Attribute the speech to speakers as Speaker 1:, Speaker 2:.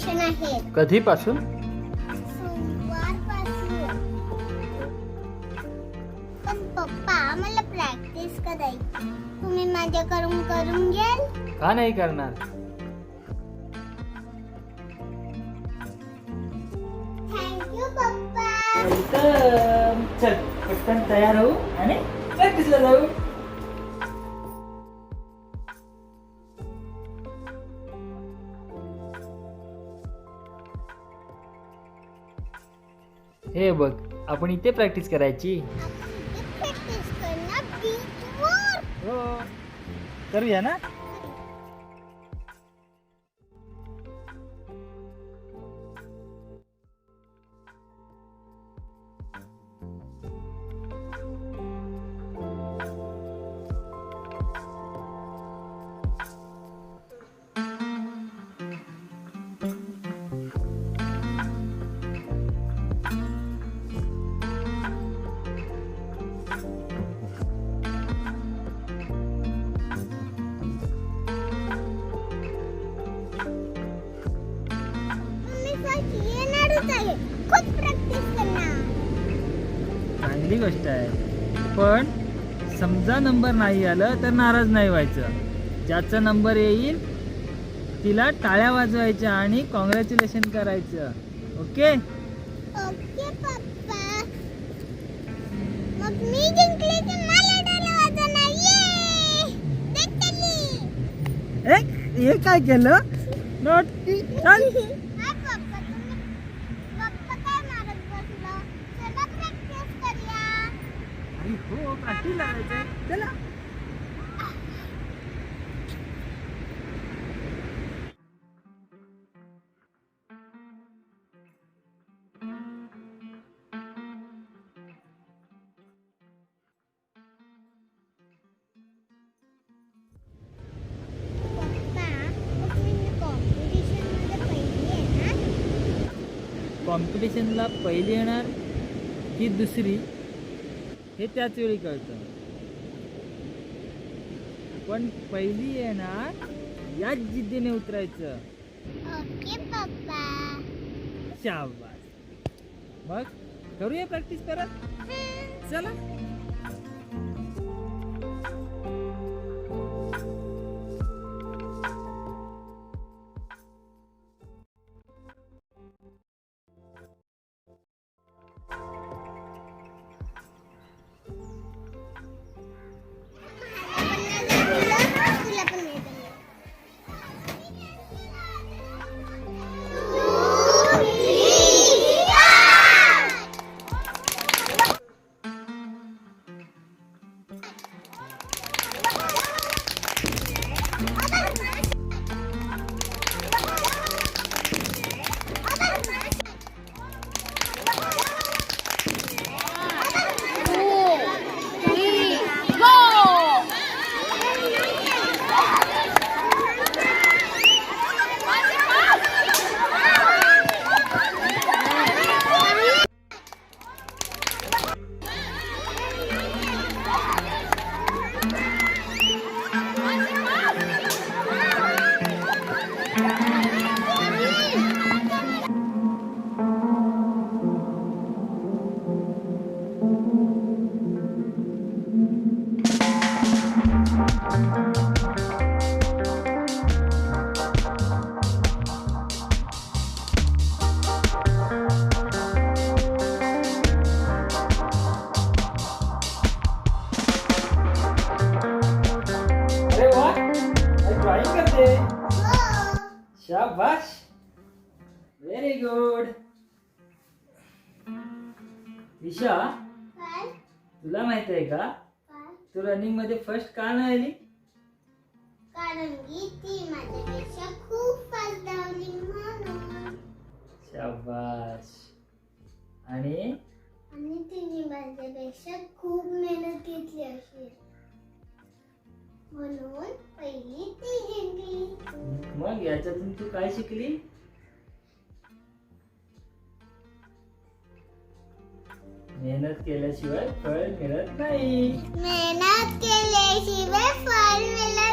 Speaker 1: Competition आहे.
Speaker 2: कधीपासून?
Speaker 1: पण पप्पा मला प्रॅक्टिस करायची. तुम्ही माझ्याकडून करून घ्याल.
Speaker 2: का नाही करणार?
Speaker 1: थँक्यू पप्पा.
Speaker 2: चल पटकन तयार होऊ आणि प्रॅक्टिसला जाऊ. हे बघ आपण इथे प्रॅक्टिस करायची. हो. करूया ना? चांगली गोष्ट आहे. पण समजा नंबर नाही आलं तर नाराज नाही व्हायचं. ज्याचा नंबर येईल तिला टाळ्या वाजवायच्या आणि कॉंग्रॅच्युलेशन करायचं. ओके? हे काय केलं? नोट चल
Speaker 1: हाय पप्पा तुम्ही पप्पा काय मारत बसलो चला प्रॅक्टिस करूया
Speaker 2: अरे हो प्रॅक्टिस लावायचं. चला.
Speaker 1: मी कॉम्पिटिशन
Speaker 2: कॉम्पिटिशनला पहिली येणार की दुसरी. हे त्याच वेळी कळतं. पण पहिली येणार याच जिद्दीने उतरायचं. शाबास. मग करूया प्रॅक्टिस करत चला. शाबाश व्हेरी गुड ईशा
Speaker 1: काय?
Speaker 2: तुला माहीत आहे का
Speaker 1: काय?
Speaker 2: तू रनिंगमध्ये फर्स्ट का नाही आली
Speaker 1: कारण की ती माझ्यापेक्षा म्हणून पहिली ती जिंकली
Speaker 2: मग याच्यातून तू काय शिकली? मेहनत केल्याशिवाय फळ मिळत नाही.
Speaker 1: मेहनत केल्याशिवाय फळ मिळत